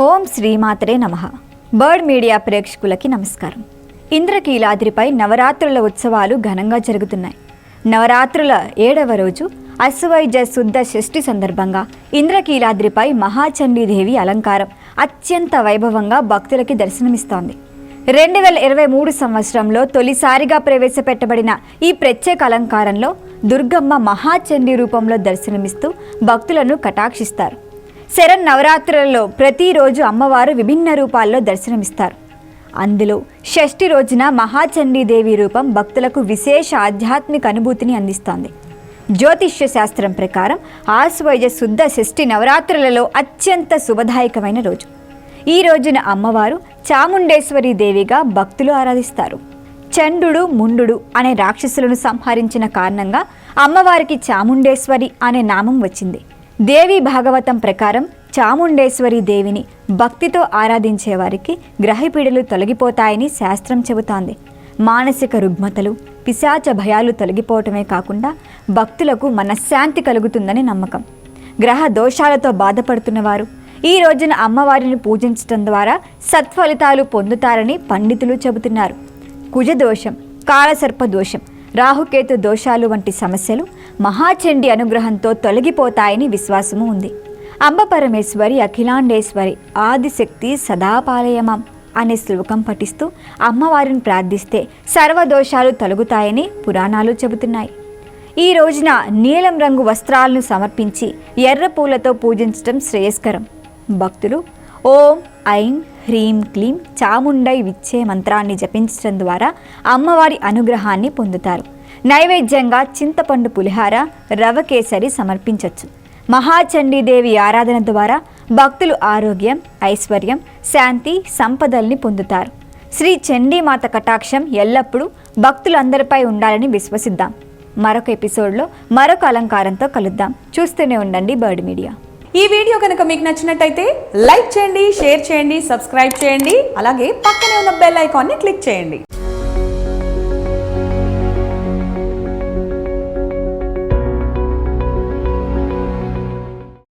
ఓం శ్రీమాతరే నమ. Bird media ప్రేక్షకులకి నమస్కారం. ఇంద్రకీలాద్రిపై నవరాత్రుల ఉత్సవాలు ఘనంగా జరుగుతున్నాయి. నవరాత్రుల ఏడవ రోజు అశ్వైజ శుద్ధ షష్ఠి సందర్భంగా ఇంద్రకీలాద్రిపై మహాచండీదేవి అలంకారం అత్యంత వైభవంగా భక్తులకి దర్శనమిస్తోంది. రెండు వేల ఇరవై మూడు సంవత్సరంలో తొలిసారిగా ప్రవేశపెట్టబడిన ఈ ప్రత్యేక అలంకారంలో దుర్గమ్మ మహాచండీ రూపంలో దర్శనమిస్తూ భక్తులను కటాక్షిస్తారు. శరణ్ నవరాత్రులలో ప్రతిరోజు అమ్మవారు విభిన్న రూపాల్లో దర్శనమిస్తారు. అందులో షష్ఠి రోజున మహాచండీదేవి రూపం భక్తులకు విశేష ఆధ్యాత్మిక అనుభూతిని అందిస్తోంది. జ్యోతిష్య శాస్త్రం ప్రకారం ఆశ్వయుజ శుద్ధ షష్ఠి నవరాత్రులలో అత్యంత శుభదాయకమైన రోజు. ఈ రోజున అమ్మవారు చాముండేశ్వరి దేవిగా భక్తులు ఆరాధిస్తారు. చండు ముండు అనే రాక్షసులను సంహరించిన కారణంగా అమ్మవారికి చాముండేశ్వరి అనే నామం వచ్చింది. దేవి భాగవతం ప్రకారం చాముండేశ్వరి దేవిని భక్తితో ఆరాధించేవారికి గ్రహపీడలు తొలగిపోతాయని శాస్త్రం చెబుతోంది. మానసిక రుగ్మతలు పిశాచ భయాలు తొలగిపోవటమే కాకుండా భక్తులకు మనశ్శాంతి కలుగుతుందని నమ్మకం. గ్రహ దోషాలతో బాధపడుతున్నవారు ఈ రోజున అమ్మవారిని పూజించడం ద్వారా సత్ఫలితాలు పొందుతారని పండితులు చెబుతున్నారు. కుజదోషం కాలసర్ప దోషం రాహుకేతు దోషాలు వంటి సమస్యలు మహాచండి అనుగ్రహంతో తొలగిపోతాయని విశ్వాసము ఉంది. అంబ పరమేశ్వరి అఖిలాండేశ్వరి ఆదిశక్తి సదాపాలయమం అనే శ్లోకం పఠిస్తూ అమ్మవారిని ప్రార్థిస్తే సర్వదోషాలు తొలగుతాయని పురాణాలు చెబుతున్నాయి. ఈ రోజున నీలం రంగు వస్త్రాలను సమర్పించి ఎర్ర పూలతో పూజించడం శ్రేయస్కరం. భక్తులు ఓం ఐం హ్రీం క్లీం చాముండై విచ్చే మంత్రాన్ని జపించడం ద్వారా అమ్మవారి అనుగ్రహాన్ని పొందుతారు. నైవేద్యంగా చింతపండు పులిహార రవ కేసరి సమర్పించవచ్చు మహాచండీదేవి ఆరాధన ద్వారా భక్తులు ఆరోగ్యం ఐశ్వర్యం శాంతి సంపదల్ని పొందుతారు. శ్రీ చండీమాత కటాక్షం ఎల్లప్పుడూ భక్తులందరిపై ఉండాలని విశ్వసిద్దాం. మరొక ఎపిసోడ్లో మరొక అలంకారంతో కలుద్దాం. చూస్తూనే ఉండండి బర్డ్ మీడియా. ఈ వీడియో కనుక మీకు నచ్చినట్టయితే లైక్ చేయండి షేర్ చేయండి సబ్స్క్రైబ్ చేయండి అలాగే పక్కనే ఉన్న బెల్ ఐకాన్ని క్లిక్ చేయండి.